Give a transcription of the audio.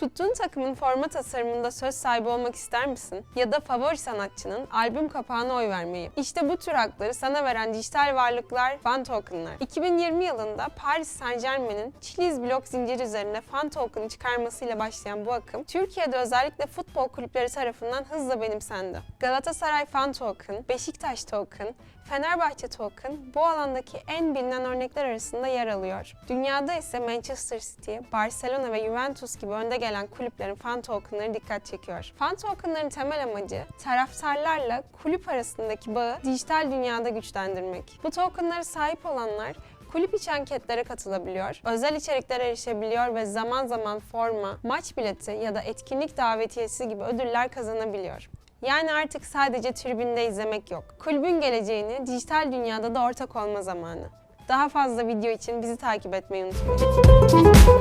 Tuttuğun takımın forma tasarımında söz sahibi olmak ister misin? Ya da favori sanatçının albüm kapağına oy vermeyi? İşte bu tür hakları sana veren dijital varlıklar fan tokenlar. 2020 yılında Paris Saint Germain'in Chiliz blok zinciri üzerine fan token'ı çıkarmasıyla başlayan bu akım, Türkiye'de özellikle futbol kulüpleri tarafından hızla benimsendi. Galatasaray fan token, Beşiktaş token, Fenerbahçe Token bu alandaki en bilinen örnekler arasında yer alıyor. Dünyada ise Manchester City, Barcelona ve Juventus gibi önde gelen kulüplerin fan tokenları dikkat çekiyor. Fan tokenların temel amacı taraftarlarla kulüp arasındaki bağı dijital dünyada güçlendirmek. Bu tokenlara sahip olanlar kulüp içi anketlere katılabiliyor, özel içeriklere erişebiliyor ve zaman zaman forma, maç bileti ya da etkinlik davetiyesi gibi ödüller kazanabiliyor. Yani artık sadece tribünde izlemek yok. Kulübün geleceğini dijital dünyada da ortak olma zamanı. Daha fazla video için bizi takip etmeyi unutmayın.